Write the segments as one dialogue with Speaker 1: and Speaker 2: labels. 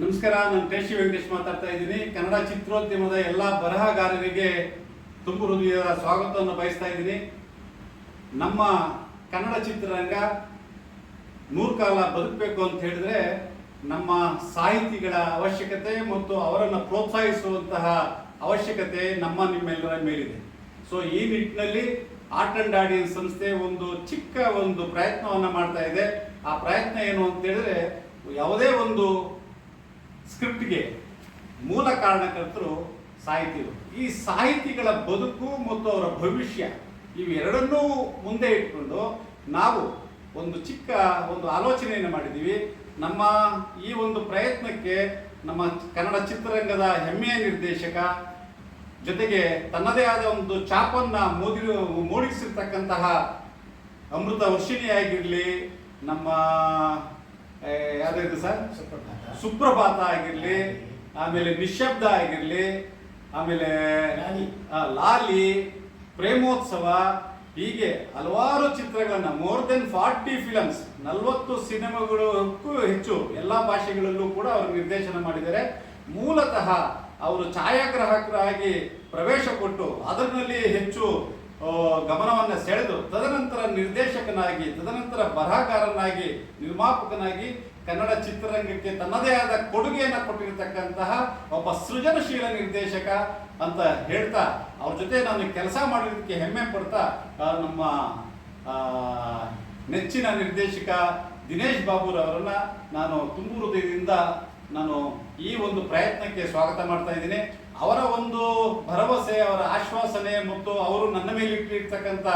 Speaker 1: ನಮಸ್ಕಾರ, ನಾನು ಟೇಶಿ ವೆಂಕಟೇಶ್ ಮಾತಾಡ್ತಾ ಇದ್ದೀನಿ. ಕನ್ನಡ ಚಿತ್ರೋದ್ಯಮದ ಎಲ್ಲ ಬರಹಗಾರರಿಗೆ ತುಂಬು ಹೃದಯದ ಸ್ವಾಗತವನ್ನು ಬಯಸ್ತಾ ಇದ್ದೀನಿ. ನಮ್ಮ ಕನ್ನಡ ಚಿತ್ರರಂಗ ನೂರು ಕಾಲ ಬದುಕಬೇಕು ಅಂತ ಹೇಳಿದ್ರೆ ನಮ್ಮ ಸಾಹಿತಿಗಳ ಅವಶ್ಯಕತೆ ಮತ್ತು ಅವರನ್ನು ಪ್ರೋತ್ಸಾಹಿಸುವಂತಹ ಅವಶ್ಯಕತೆ ನಮ್ಮ ನಿಮ್ಮೆಲ್ಲರ ಮೇಲಿದೆ. ಸೊ ಈ ನಿಟ್ಟಿನಲ್ಲಿ ಆರ್ಟ್ ಅಂಡ್ ಆಡಿಯನ್ಸ್ ಸಂಸ್ಥೆ ಒಂದು ಚಿಕ್ಕ ಒಂದು ಪ್ರಯತ್ನವನ್ನು ಮಾಡ್ತಾ ಇದೆ. ಆ ಪ್ರಯತ್ನ ಏನು ಅಂತ ಹೇಳಿದ್ರೆ ಯಾವುದೇ ಒಂದು ಸ್ಕ್ರಿಪ್ಟ್ಗೆ ಮೂಲ ಕಾರಣಕರ್ತರು ಸಾಹಿತಿಗಳು ಈ ಸಾಹಿತಿಗಳ ಬದುಕು ಮತ್ತು ಅವರ ಭವಿಷ್ಯ ಇವೆರಡನ್ನೂ ಮುಂದೆ ಇಟ್ಕೊಂಡು ನಾವು ಒಂದು ಚಿಕ್ಕ ಒಂದು ಆಲೋಚನೆಯನ್ನು ಮಾಡಿದ್ದೀವಿ. ನಮ್ಮ ಈ ಒಂದು ಪ್ರಯತ್ನಕ್ಕೆ ನಮ್ಮ ಕನ್ನಡ ಚಿತ್ರರಂಗದ ಹೆಮ್ಮೆಯ ನಿರ್ದೇಶಕ ಜೊತೆಗೆ ತನ್ನದೇ ಆದ ಒಂದು ಚಾಪನ್ನ ಮೋದಿ ಮೂಡಿಸಿರ್ತಕ್ಕಂತಹ ಅಮೃತ ವರ್ಷಿಣಿಯಾಗಿರಲಿ, ನಮ್ಮ ಯಾವ್ದು ಸರ್ ಸುಪ್ರಭಾತ ಆಗಿರಲಿ ಆಮೇಲೆ ನಿಶಬ್ದ ಆಗಿರಲಿ ಆಮೇಲೆ
Speaker 2: ಲಾಲಿ.
Speaker 1: ಪ್ರೇಮೋತ್ಸವ ಹೀಗೆ ಹಲವಾರು ಚಿತ್ರಗಳನ್ನ ಮೋರ್ ದೆನ್ ಫಾರ್ಟಿ ಫಿಲಮ್ಸ್ ನಲವತ್ತು ಸಿನಿಮಾಗಳಕ್ಕೂ ಹೆಚ್ಚು ಎಲ್ಲ ಭಾಷೆಗಳಲ್ಲೂ ಕೂಡ ಅವರು ನಿರ್ದೇಶನ ಮಾಡಿದ್ದಾರೆ ಮೂಲತಃ ಅವರು ಛಾಯಾಗ್ರಾಹಕರಾಗಿ ಪ್ರವೇಶ ಕೊಟ್ಟು ಅದರಲ್ಲಿ ಹೆಚ್ಚು ಗಮನವನ್ನ ಸೆಳೆದು ತದನಂತರ ನಿರ್ದೇಶಕನಾಗಿ, ತದನಂತರ ಬರಹಗಾರನಾಗಿ, ನಿರ್ಮಾಪಕನಾಗಿ ಕನ್ನಡ ಚಿತ್ರರಂಗಕ್ಕೆ ತನ್ನದೇ ಆದ ಕೊಡುಗೆಯನ್ನು ಕೊಟ್ಟಿರತಕ್ಕಂತಹ ಒಬ್ಬ ಸೃಜನಶೀಲ ನಿರ್ದೇಶಕ ಅಂತ ಹೇಳ್ತಾ, ಅವ್ರ ಜೊತೆ ನಾನು ಕೆಲಸ ಮಾಡಿದ್ದಕ್ಕೆ ಹೆಮ್ಮೆ ಪಡ್ತಾ ನಮ್ಮ ನೆಚ್ಚಿನ ನಿರ್ದೇಶಕ ದಿನೇಶ್ ಬಾಬುರವರನ್ನ ನಾನು ತುಂಬು ಹೃದಯದಿಂದ ನಾನು ಈ ಒಂದು ಪ್ರಯತ್ನಕ್ಕೆ ಸ್ವಾಗತ ಮಾಡ್ತಾ ಇದ್ದೀನಿ. ಅವರ ಒಂದು ಆಶ್ವಾಸನೆ ಮತ್ತು ಅವರು ನನ್ನ ಮೇಲೆ ಇಟ್ಟಿರ್ತಕ್ಕಂಥ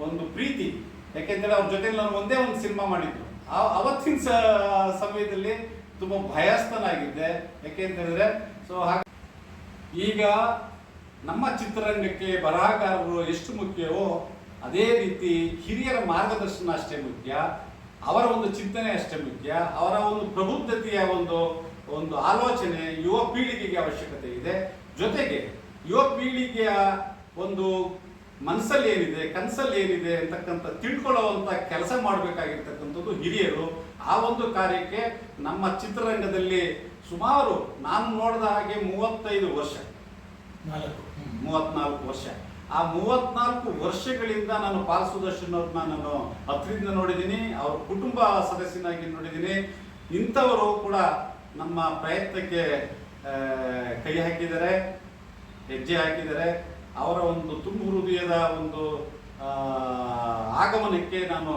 Speaker 1: ಒಂದು ಪ್ರೀತಿ. ಯಾಕೆಂದ್ರೆ ಅವ್ರ ಜೊತೆ ನಾನು ಒಂದೇ ಒಂದು ಸಿನಿಮಾ ಮಾಡಿದ್ರು ಆ- ಅವತ್ತಿನ ಸಮಯದಲ್ಲಿ ತುಂಬಾ ಭಯಸ್ಥನಾಗಿದ್ದೆ. ಯಾಕೆಂತೇಳಿದ್ರೆ ಸೊ ಹಾಗೆ ಈಗ ನಮ್ಮ ಚಿತ್ರರಂಗಕ್ಕೆ ಬರಹಗಾರರು ಎಷ್ಟು ಮುಖ್ಯವೋ, ಅದೇ ರೀತಿ ಹಿರಿಯರ ಮಾರ್ಗದರ್ಶನ ಅಷ್ಟೇ ಮುಖ್ಯ. ಅವರ ಒಂದು ಚಿಂತನೆ ಅಷ್ಟೇ ಮುಖ್ಯ. ಅವರ ಒಂದು ಪ್ರಬುದ್ಧತೆಯ ಒಂದು ಒಂದು ಆಲೋಚನೆ ಯುವ ಪೀಳಿಗೆಗೆ ಅವಶ್ಯಕತೆ ಇದೆ. ಜೊತೆಗೆ ಯುವ ಪೀಳಿಗೆಯ ಒಂದು ಮನಸ್ಸಲ್ಲಿ ಏನಿದೆ ಕನಸಲ್ಲಿ ಏನಿದೆ ಅಂತಕ್ಕಂಥ ತಿಳ್ಕೊಳ್ಳುವಂಥ ಕೆಲಸ ಮಾಡಬೇಕಾಗಿರ್ತಕ್ಕಂಥದ್ದು ಹಿರಿಯರು. ಆ ಒಂದು ಕಾರ್ಯಕ್ಕೆ ನಮ್ಮ ಚಿತ್ರರಂಗದಲ್ಲಿ ಸುಮಾರು ನಾನು ನೋಡಿದ ಹಾಗೆ ಮೂವತ್ತೈದು ವರ್ಷ.
Speaker 2: ನಾಲ್ಕು.
Speaker 1: ಮೂವತ್ನಾಲ್ಕು ವರ್ಷ. ಆ ಮೂವತ್ನಾಲ್ಕು ವರ್ಷಗಳಿಂದ ನಾನು ಪಾಲ್ ಸುದರ್ಶನ್ ಅವ್ರನ್ನ ನಾನು ಹತ್ತಿರದಿಂದ ನೋಡಿದ್ದೀನಿ ಅವ್ರ ಕುಟುಂಬ ಸದಸ್ಯನಾಗಿ ನೋಡಿದ್ದೀನಿ. ಇಂಥವರು ಕೂಡ ನಮ್ಮ ಪ್ರಯತ್ನಕ್ಕೆ ಕೈ ಹಾಕಿದ್ದಾರೆ. ಹೆಜ್ಜೆ ಹಾಕಿದರೆ ಅವರ ಒಂದು ತುಂಬು ಹೃದಯದ ಒಂದು ಆಗಮನಕ್ಕೆ ನಾನು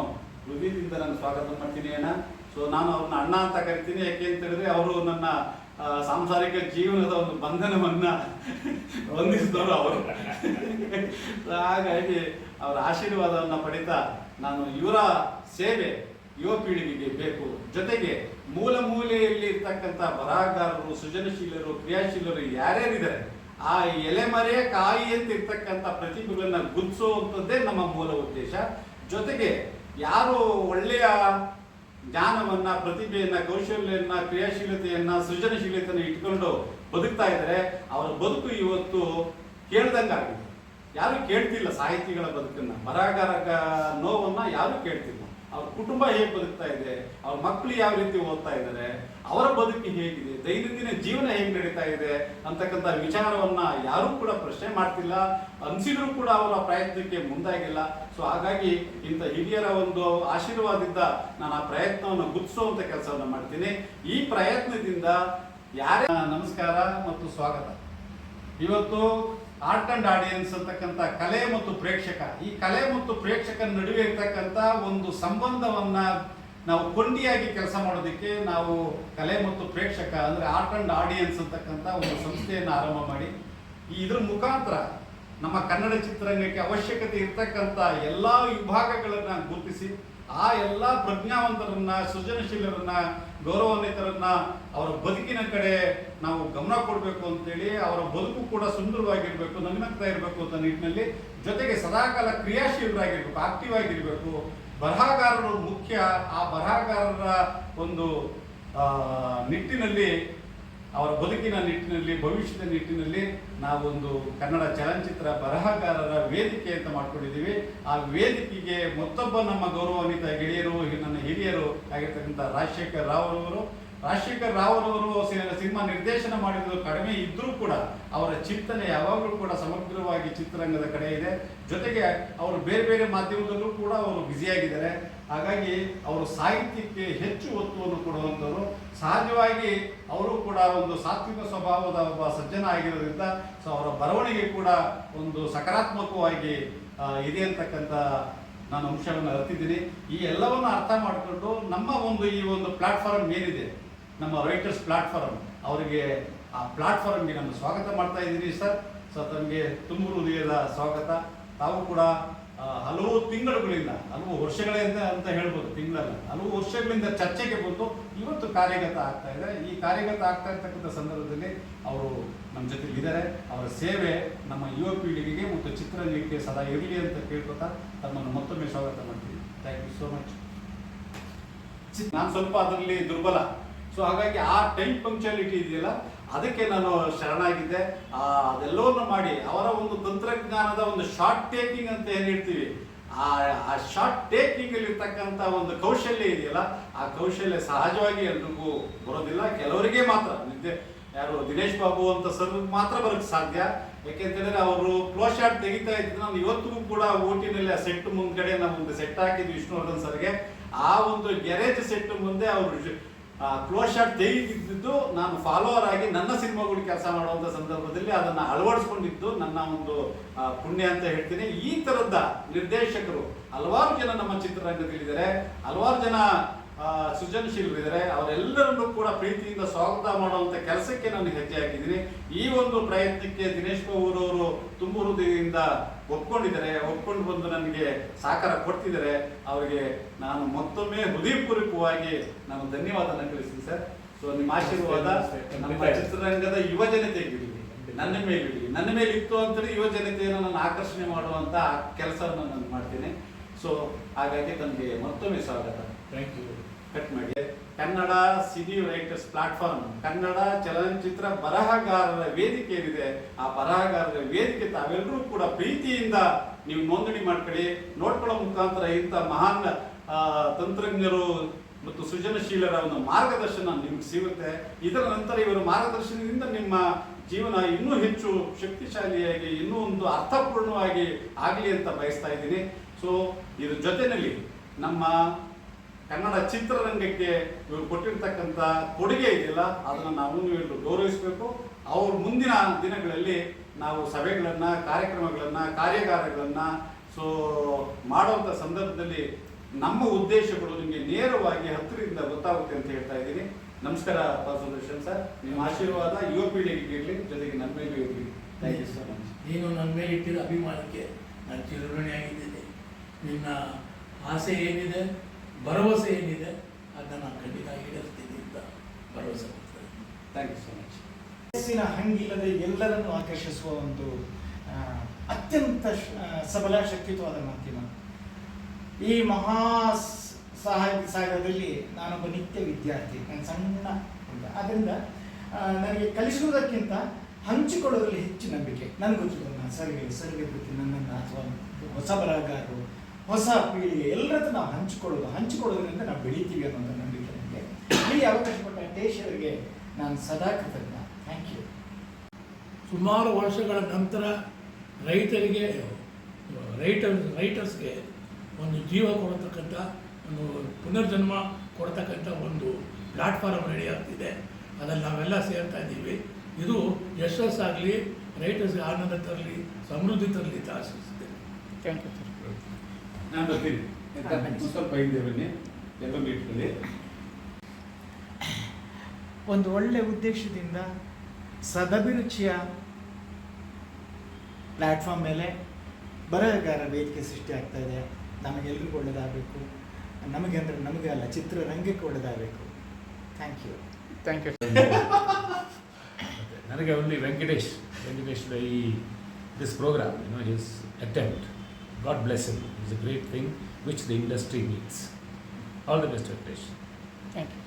Speaker 1: ಹೃದಯದಿಂದ ನಾನು ಸ್ವಾಗತ ಮಾಡ್ತೀನಿ ಅಣ್ಣ. ಸೊ ನಾನು ಅವ್ರನ್ನ ಅಣ್ಣ ಅಂತ ಕರಿತೀನಿ. ಯಾಕೆ ಅಂತ ಹೇಳಿದ್ರೆ ಅವರು ನನ್ನ ಸಾಂಸಾರಿಕ ಜೀವನದ ಒಂದು ಬಂಧನವನ್ನ ಹೊಂದಿಸಿದವರು ಅವರು. ಹಾಗಾಗಿ ಅವರ ಆಶೀರ್ವಾದವನ್ನು ಪಡಿತಾ ನಾನು ಇವರ ಸೇವೆ ಯುವ ಪೀಳಿಗೆಗೆ ಬೇಕು. ಜೊತೆಗೆ ಮೂಲ ಮೂಲೆಯಲ್ಲಿ ಇರ್ತಕ್ಕಂಥ ಬರಹಗಾರರು, ಸೃಜನಶೀಲರು, ಕ್ರಿಯಾಶೀಲರು ಯಾರ್ಯಾರಿದ್ದಾರೆ? ಆ ಎಲೆಮರೆ ಕಾಯಿ ಅಂತ ಇರ್ತಕ್ಕಂಥ ಪ್ರತಿಭೆಗಳನ್ನ ಗುರುತಿಸುವಂಥದ್ದೇ ನಮ್ಮ ಮೂಲ ಉದ್ದೇಶ. ಜೊತೆಗೆ ಯಾರು ಒಳ್ಳೆಯ ಜ್ಞಾನವನ್ನ, ಪ್ರತಿಭೆಯನ್ನ ಕೌಶಲ್ಯವನ್ನ ಕ್ರಿಯಾಶೀಲತೆಯನ್ನ, ಸೃಜನಶೀಲತೆಯನ್ನು ಇಟ್ಕೊಂಡು ಬದುಕ್ತಾ ಇದ್ದಾರೆ ಅವರ ಬದುಕು ಇವತ್ತು ಕೇಳ್ದಂಗಾಗಿದೆ ಯಾರು ಕೇಳ್ತಿಲ್ಲ ಸಾಹಿತಿಗಳ ಬದುಕನ್ನ. ಬರಹಗಾರ ನೋವನ್ನ ಯಾರು ಕೇಳ್ತಿಲ್ಲ. ಅವ್ರ ಕುಟುಂಬ ಹೇಗೆ ಬದುಕ್ತಾ ಇದೆ, ಅವ್ರ ಮಕ್ಕಳು ಯಾವ ರೀತಿ ಓದ್ತಾ ಇದ್ದಾರೆ, ಅವರ ಬದುಕು ಹೇಗಿದೆ, ದೈನಂದಿನ ಜೀವನ ಹೇಗೆ ನಡೀತಾ ಇದೆ ಅಂತಕ್ಕಂಥ ವಿಚಾರವನ್ನ ಯಾರೂ ಕೂಡ ಪ್ರಶ್ನೆ ಮಾಡ್ತಿಲ್ಲ, ಅನ್ಸಿದ್ರು ಕೂಡ ಅವರ ಪ್ರಯತ್ನಕ್ಕೆ ಮುಂದಾಗಿಲ್ಲ. ಸೊ ಹಾಗಾಗಿ ಇಂಥ ಹಿರಿಯರ ಒಂದು ಆಶೀರ್ವಾದದಿಂದ ನಾನು ಆ ಪ್ರಯತ್ನವನ್ನು ಗುರುತಿಸುವಂತ ಕೆಲಸವನ್ನು ಮಾಡ್ತೀನಿ. ಈ ಪ್ರಯತ್ನದಿಂದ ಯಾರೇ ನಮಸ್ಕಾರ ಮತ್ತು ಸ್ವಾಗತ. ಇವತ್ತು ಆರ್ಟ್ ಅಂಡ್ ಆಡಿಯನ್ಸ್ ಅಂತಕ್ಕಂಥ ಕಲೆ ಮತ್ತು ಪ್ರೇಕ್ಷಕ. ಈ ಕಲೆ ಮತ್ತು ಪ್ರೇಕ್ಷಕರ ನಡುವೆ ಇರ್ತಕ್ಕಂಥ ಒಂದು ಸಂಬಂಧವನ್ನ ನಾವು ಕೊಂಡಿಯಾಗಿ ಕೆಲಸ ಮಾಡೋದಕ್ಕೆ ನಾವು ಕಲೆ ಮತ್ತು ಪ್ರೇಕ್ಷಕ ಅಂದ್ರೆ ಆರ್ಟ್ ಅಂಡ್ ಆಡಿಯನ್ಸ್ ಅಂತಕ್ಕಂಥ ಒಂದು ಸಂಸ್ಥೆಯನ್ನು ಆರಂಭ ಮಾಡಿ. ಈ ಇದ್ರ ಮುಖಾಂತರ ನಮ್ಮ ಕನ್ನಡ ಚಿತ್ರರಂಗಕ್ಕೆ ಅವಶ್ಯಕತೆ ಇರ್ತಕ್ಕಂಥ ಎಲ್ಲ ವಿಭಾಗಗಳನ್ನ ಗುರುತಿಸಿ, ಆ ಎಲ್ಲ ಪ್ರಜ್ಞಾವಂತರನ್ನ ಸೃಜನಶೀಲರನ್ನ ಗೌರವಾನ್ವಿತರನ್ನ ಅವರ ಬದುಕಿನ ಕಡೆ ನಾವು ಗಮನ ಕೊಡಬೇಕು ಅಂತೇಳಿ ಅವರ ಬದುಕು ಕೂಡ ಸುಂದರವಾಗಿರ್ಬೇಕು ನಗ್ನಗ್ತಾ ಇರಬೇಕು ಅಂತ ನಿಟ್ಟಿನಲ್ಲಿ ಜೊತೆಗೆ ಸದಾಕಾಲ ಕ್ರಿಯಾಶೀಲರಾಗಿರ್ಬೇಕು ಆಕ್ಟಿವ್ ಆಗಿರ್ಬೇಕು. ಬರಹಗಾರರು ಮುಖ್ಯ. ಆ ಬರಹಗಾರರ ಒಂದು ನಿಟ್ಟಿನಲ್ಲಿ ಅವರ ಬದುಕಿನ ನಿಟ್ಟಿನಲ್ಲಿ, ಭವಿಷ್ಯದ ನಿಟ್ಟಿನಲ್ಲಿ ನಾವೊಂದು ಕನ್ನಡ ಚಲನಚಿತ್ರ ಬರಹಗಾರರ ವೇದಿಕೆ ಅಂತ ಮಾಡ್ಕೊಂಡಿದ್ದೀವಿ. ಆ ವೇದಿಕೆಗೆ ಮತ್ತೊಬ್ಬ ನಮ್ಮ ಗೌರವಾನ್ವಿತ ಗೆಳೆಯರು, ನನ್ನ ಹಿರಿಯರು ಆಗಿರ್ತಕ್ಕಂಥ ರಾಜಶೇಖರ್ ರಾವ್ ಅವರು ರಾಜಶೇಖರ್ ರಾವ್ ಅವರು ಸಿನಿಮಾ ನಿರ್ದೇಶನ ಮಾಡಿದ್ರು ಕಡಿಮೆ ಇದ್ರೂ ಕೂಡ ಅವರ ಚಿಂತನೆ ಯಾವಾಗಲೂ ಕೂಡ ಸಮಗ್ರವಾಗಿ ಚಿತ್ರರಂಗದ ಕಡೆ ಇದೆ. ಜೊತೆಗೆ ಅವರು ಬೇರೆ ಬೇರೆ ಮಾಧ್ಯಮದಲ್ಲೂ ಕೂಡ ಅವರು ಬ್ಯುಸಿಯಾಗಿದ್ದಾರೆ ಹಾಗಾಗಿ ಅವರು ಸಾಹಿತ್ಯಕ್ಕೆ ಹೆಚ್ಚು ಒತ್ತುವನ್ನು ಕೊಡುವಂಥವರು. ಸಹಜವಾಗಿ ಅವರು ಕೂಡ ಒಂದು ಸಾತ್ವಿಕ ಸ್ವಭಾವದ ಒಬ್ಬ ಸಜ್ಜನ ಆಗಿರೋದ್ರಿಂದ ಸೊ ಅವರ ಬರವಣಿಗೆ ಕೂಡ ಒಂದು ಸಕಾರಾತ್ಮಕವಾಗಿ ಇದೆ ಅಂತಕ್ಕಂಥ ನಾನು ಅಂಶವನ್ನು ಅರ್ತಿದ್ದೀನಿ ಈ ಎಲ್ಲವನ್ನು ಅರ್ಥ ಮಾಡಿಕೊಂಡು ನಮ್ಮ ಒಂದು ಈ ಒಂದು ಪ್ಲಾಟ್ಫಾರ್ಮ್ ಏನಿದೆ, ನಮ್ಮ ರೈಟರ್ಸ್ ಪ್ಲಾಟ್ಫಾರ್ಮ್ ಅವರಿಗೆ ಆ ಪ್ಲಾಟ್ಫಾರ್ಮ್ಗೆ ನಾನು ಸ್ವಾಗತ ಮಾಡ್ತಾ ಇದ್ದೀನಿ ಸರ್. ಸೊ ತಮಗೆ ತುಂಬ ಹೃದಯದ ಸ್ವಾಗತ. ತಾವು ಕೂಡ ಹಲವು ತಿಂಗಳುಗಳಿಂದ, ಹಲವು ವರ್ಷಗಳಿಂದ ಅಂತ ಹೇಳ್ಬೋದು, ತಿಂಗಳಲ್ಲ, ಹಲವು ವರ್ಷಗಳಿಂದ ಚರ್ಚೆಗೆ ಬಂತು ಇವತ್ತು ಕಾರ್ಯಗತ ಆಗ್ತಾ ಇದೆ. ಈ ಕಾರ್ಯಗತ ಆಗ್ತಾ ಇರ್ತಕ್ಕಂಥ ಸಂದರ್ಭದಲ್ಲಿ ಅವರು ನಮ್ಮ ಜೊತೆ ಇದ್ದಾರೆ ಅವರ ಸೇವೆ ನಮ್ಮ ಯುವ ಪೀಳಿಗೆಗೆ ಮತ್ತು ಚಿತ್ರರಂಗಕ್ಕೆ ಸದಾ ಇರಲಿ ಅಂತ ಕೇಳ್ಕೊತಾ ತಮ್ಮನ್ನು ಮತ್ತೊಮ್ಮೆ ಸ್ವಾಗತ ಮಾಡ್ತೀನಿ. ಥ್ಯಾಂಕ್ ಯು ಸೋ ಮಚ್ ನಾನು ಸ್ವಲ್ಪ ಅದರಲ್ಲಿ ದುರ್ಬಲ. ಸೊ ಹಾಗಾಗಿ ಆ ಟೈಮ್ ಪಂಕ್ಚುಯಾಲಿಟಿ ಇದೆಯಲ್ಲ, ಅದಕ್ಕೆ ನಾನು ಶರಣಾಗಿದ್ದೆ. ಅದೆಲ್ಲವನ್ನು ಮಾಡಿ, ಅವರ ಒಂದು ತಂತ್ರಜ್ಞಾನದ ಒಂದು ಶಾರ್ಟ್ ಟೇಕಿಂಗ್ ಅಂತ ಏನು ಹೇಳ್ತೀವಿ? ಆ ಆ ಶಾರ್ಟ್ ಟೇಕಿಂಗ್ ಅಲ್ಲಿ ಇರ್ತಕ್ಕಂಥ ಒಂದು ಕೌಶಲ್ಯ ಇದೆಯಲ್ಲ, ಆ ಕೌಶಲ್ಯ ಸಹಜವಾಗಿ ಎಲ್ರಿಗೂ ಬರೋದಿಲ್ಲ. ಕೆಲವರಿಗೆ ಮಾತ್ರ. ನಿದ್ದೆ, ಯಾರು ದಿನೇಶ್ ಬಾಬು ಅಂತ ಸರ್ ಮಾತ್ರ ಬರೋಕ್ಕೆ ಸಾಧ್ಯ. ಯಾಕೆಂತಂದ್ರೆ ಅವರು ಕ್ಲೋ ಶಾಟ್ ತೆಗಿತಾ ಇದ್ದು ನಾನು ಇವತ್ತಿಗೂ ಕೂಡ ಓಟಿನಲ್ಲಿ ಆ ಸೆಟ್ ಮುಂದ್ಗಡೆ ನಾವು ಒಂದು ಸೆಟ್ ಹಾಕಿದ್ವಿ ವಿಷ್ಣುವರ್ಧನ್ ಸರ್ಗೆ. ಆ ಒಂದು ಗ್ಯಾರೇಜ್ ಸೆಟ್ ಮುಂದೆ ಅವರು ಕ್ಲೋ ಶಾಟ್ ತೆಗೆದಿದ್ದು ನಾನು ಫಾಲೋವರ್ ಆಗಿ ನನ್ನ ಸಿನಿಮಾಗಳು ಕೆಲಸ ಮಾಡುವಂಥ ಸಂದರ್ಭದಲ್ಲಿ ಅದನ್ನು ಅಳವಡಿಸ್ಕೊಂಡಿದ್ದು ನನ್ನ ಒಂದು ಪುಣ್ಯ ಅಂತ ಹೇಳ್ತೀನಿ. ಈ ಥರದ ನಿರ್ದೇಶಕರು ಹಲವಾರು ಜನ ನಮ್ಮ ಚಿತ್ರರಂಗದಲ್ಲಿದ್ದಾರೆ. ಹಲವಾರು ಜನ ಸೃಜನಶೀಲರಿದ್ದಾರೆ ಅವರೆಲ್ಲರನ್ನೂ ಕೂಡ ಪ್ರೀತಿಯಿಂದ ಸ್ವಾಗತ ಮಾಡುವಂತ ಕೆಲಸಕ್ಕೆ ನಾನು ಹೆಜ್ಜೆ ಹಾಕಿದ್ದೀನಿ ಈ ಒಂದು ಪ್ರಯತ್ನಕ್ಕೆ ದಿನೇಶ್ ಬಾಬು ಅವರು ತುಂಬ ಹೃದಯದಿಂದ ಒಪ್ಕೊಂಡಿದ್ದಾರೆ. ಒಪ್ಕೊಂಡು ಬಂದು ನನಗೆ ಸಹಕಾರ ಕೊಡ್ತಿದ್ದಾರೆ. ಅವರಿಗೆ ನಾನು ಮತ್ತೊಮ್ಮೆ ಹೃದಯಪೂರ್ವಕವಾಗಿ ನಾನು ಧನ್ಯವಾದ ತಿಳಿಸ್ತೀನಿ ಸರ್. ಸೊ ನಿಮ್ಮ ಆಶೀರ್ವಾದ ನಮ್ಮ ಚಿತ್ರರಂಗದ ಯುವ ಜನತೆಗಿರಲಿ ನನ್ನ ಮೇಲಿರಲಿ ನನ್ನ ಮೇಲೆ ಇತ್ತು ಅಂತೇಳಿ ಯುವ ಜನತೆಯನ್ನು ನಾನು ಆಕರ್ಷಣೆ ಮಾಡುವಂತ ಕೆಲಸವನ್ನು ನಾನು ಮಾಡ್ತೀನಿ. ಸೊ ಹಾಗಾಗಿ ನನಗೆ ಮತ್ತೊಮ್ಮೆ ಸ್ವಾಗತ.
Speaker 2: ಥ್ಯಾಂಕ್ ಯು
Speaker 1: ಕಟ್ ಮಾಡಿ Kannada cine writers platform Kannada ಚಲನಚಿತ್ರ ಬರಹಗಾರರ ವೇದಿಕೆ ಏನಿದೆ, ಆ ಬರಹಗಾರರ ವೇದಿಕೆ ತಾವೆಲ್ಲರೂ ಕೂಡ ಪ್ರೀತಿಯಿಂದ ನೀವು ನೋಂದಣಿ ಮಾಡ್ಕೊಳ್ಳಿ. ನೋಡ್ಕೊಳ್ಳೋ ಮುಖಾಂತರ ಇಂಥ ಮಹಾನ್ ತಂತ್ರಜ್ಞರು ಮತ್ತು ಸೃಜನಶೀಲರ ಒಂದು ಮಾರ್ಗದರ್ಶನ ನಿಮ್ಗೆ ಸಿಗುತ್ತೆ. ಇದರ ನಂತರ ಇವರ ಮಾರ್ಗದರ್ಶನದಿಂದ ನಿಮ್ಮ ಜೀವನ ಇನ್ನೂ ಹೆಚ್ಚು ಶಕ್ತಿಶಾಲಿಯಾಗಿ, ಇನ್ನೂ ಒಂದು ಅರ್ಥಪೂರ್ಣವಾಗಿ ಆಗಲಿ ಅಂತ ಬಯಸ್ತಾ ಇದ್ದೀನಿ. ಸೊ ಇದ್ರ ಜೊತೆಯಲ್ಲಿ ನಮ್ಮ ಕನ್ನಡ ಚಿತ್ರರಂಗಕ್ಕೆ ಇವರು ಕೊಟ್ಟಿರ್ತಕ್ಕಂಥ ಕೊಡುಗೆ ಇದೆಯಲ್ಲ, ಅದನ್ನು ನಾವು ಇವರು ಗೌರವಿಸಬೇಕು. ಅವ್ರ ಮುಂದಿನ ದಿನಗಳಲ್ಲಿ ನಾವು ಸಭೆಗಳನ್ನು, ಕಾರ್ಯಕ್ರಮಗಳನ್ನು, ಕಾರ್ಯಾಗಾರಗಳನ್ನ ಸೊ ಮಾಡುವಂಥ ಸಂದರ್ಭದಲ್ಲಿ ನಮ್ಮ ಉದ್ದೇಶಗಳು ನಿಮಗೆ ನೇರವಾಗಿ ಹತ್ತಿರದಿಂದ ಗೊತ್ತಾಗುತ್ತೆ ಅಂತ ಹೇಳ್ತಾ ಇದ್ದೀನಿ. ನಮಸ್ಕಾರ ಸುದರ್ಶನ್ ಸರ್. ನಿಮ್ಮ ಆಶೀರ್ವಾದ ಯುವ ಪೀಳಿಗೆಗೆ ಇರಲಿ, ಜೊತೆಗೆ ನನ್ನ ಮೇಲೆ ಇರಲಿ. ಥ್ಯಾಂಕ್ ಯು ಸೊ ಮಚ್
Speaker 2: ನೀನು ನನ್ನ ಮೇಲೆ ಇಟ್ಟಿರೋ ಅಭಿಮಾನಕ್ಕೆ ನಾನು ಚಿರಋಣಿಯಾಗಿದ್ದೇನೆ. ನಿನ್ನ ಆಸೆ ಏನಿದೆ? ಭರವಸೆ ಏನಿದೆ ಅದನ್ನು ನಾನು ಖಂಡಿತ ಈಡೇರಿಸ್ತೀನಿ ಅಂತ ಭರವಸೆ ಕೊಡ್ತೇನೆ.
Speaker 1: ಥ್ಯಾಂಕ್ ಯು ಸೊ ಮಚ್
Speaker 3: ವಯಸ್ಸಿನ ಹಂಗಿಲ್ಲದೆ ಎಲ್ಲರನ್ನು ಆಕರ್ಷಿಸುವ ಒಂದು ಅತ್ಯಂತ ಸಬಲ ಶಕ್ತಿತ್ವವಾದ ಮಾಧ್ಯಮ. ಈ ಮಹಾ ಸಹಾಯ ಸಾಗರದಲ್ಲಿ ನಾನೊಬ್ಬ ನಿತ್ಯ ವಿದ್ಯಾರ್ಥಿ ನನ್ನ ಸಣ್ಣ ಆದ್ದರಿಂದ ನನಗೆ ಕಲಿಸುವುದಕ್ಕಿಂತ ಹಂಚಿಕೊಳ್ಳೋದ್ರಲ್ಲಿ ಹೆಚ್ಚು ನಂಬಿಕೆ. ನನಗೆ ಗೊತ್ತಿಲ್ಲ ನಾನು ಸರ್ಗೆ ಸರ್ಗೆ ಗೊತ್ತಿ ನನ್ನನ್ನು ಅಥವಾ ಹೊಸ ಬರಹಗಾರರು ಹೊಸ ಪೀಳಿಗೆ ಎಲ್ಲರ ಹತ್ರ ನಾವು ಹಂಚಿಕೊಳ್ಳೋದು ಹಂಚಿಕೊಳ್ಳೋದ್ರಿಂದ ನಾವು ಬೆಳಿತೀವಿ ಅನ್ನೋದು ನಂಬಿಕೆ ನನಗೆ ಈ ಅವಕಾಶ ಕೊಟ್ಟ ಟೇಶ್ ಅವರಿಗೆ ನಾನು ಸದಾ ಕೃತಜ್ಞ. ಥ್ಯಾಂಕ್ ಯು
Speaker 2: ಸುಮಾರು ವರ್ಷಗಳ ನಂತರ ರೈತರಿಗೆ ರೈಟರ್ ರೈಟರ್ಸ್ಗೆ ಒಂದು ಜೀವ ಕೊಡತಕ್ಕಂಥ ಒಂದು ಪುನರ್ಜನ್ಮ ಕೊಡ್ತಕ್ಕಂಥ ಒಂದು ಪ್ಲಾಟ್ಫಾರ್ಮ್ ರೆಡಿ ಆಗ್ತಿದೆ. ಅದನ್ನು ನಾವೆಲ್ಲ ಸೇರ್ತಾ ಇದ್ದೀವಿ. ಇದು ಯಶಸ್ಸಾಗಲಿ ರೈಟರ್ಸ್ಗೆ ಆನಂದ ತರಲಿ ಸಮೃದ್ಧಿ ತರಲಿ ಅಂತ ಆಶಿಸ್ತೇನೆ.
Speaker 3: ಥ್ಯಾಂಕ್ ಯು
Speaker 1: ನಾನು ಬರ್ತೀನಿ. ಆಯ್ತಾ? ಸ್ವಲ್ಪ ಹಿಂದೆ ಬನ್ನಿ. ಎಲ್ಲ
Speaker 3: ಒಂದು ಒಳ್ಳೆ ಉದ್ದೇಶದಿಂದ ಸದಭಿರುಚಿಯ ಪ್ಲ್ಯಾಟ್ಫಾರ್ಮ್ ಮೇಲೆ ಬರಹಗಾರ ವೇದಿಕೆ ಸೃಷ್ಟಿ ಆಗ್ತಾ ಇದೆ. ನಮಗೆಲ್ರಿಗೂ ಒಳ್ಳೆಯದಾಗಬೇಕು ನಮಗೆ ಅಂದರೆ ನಮಗೆ ಅಲ್ಲ ಚಿತ್ರರಂಗಕ್ಕೆ ಒಳ್ಳೆಯದಾಗಬೇಕು ಥ್ಯಾಂಕ್ ಯು
Speaker 4: ಥ್ಯಾಂಕ್ ಯು ನನಗೆ ಓನ್ಲಿ ವೆಂಕಟೇಶ್ ವೆಂಕಟೇಶ್ ಈ this program you know his attempt God bless him. It's a great thing which the industry needs. All the best,
Speaker 3: Venkatesh. Thank you.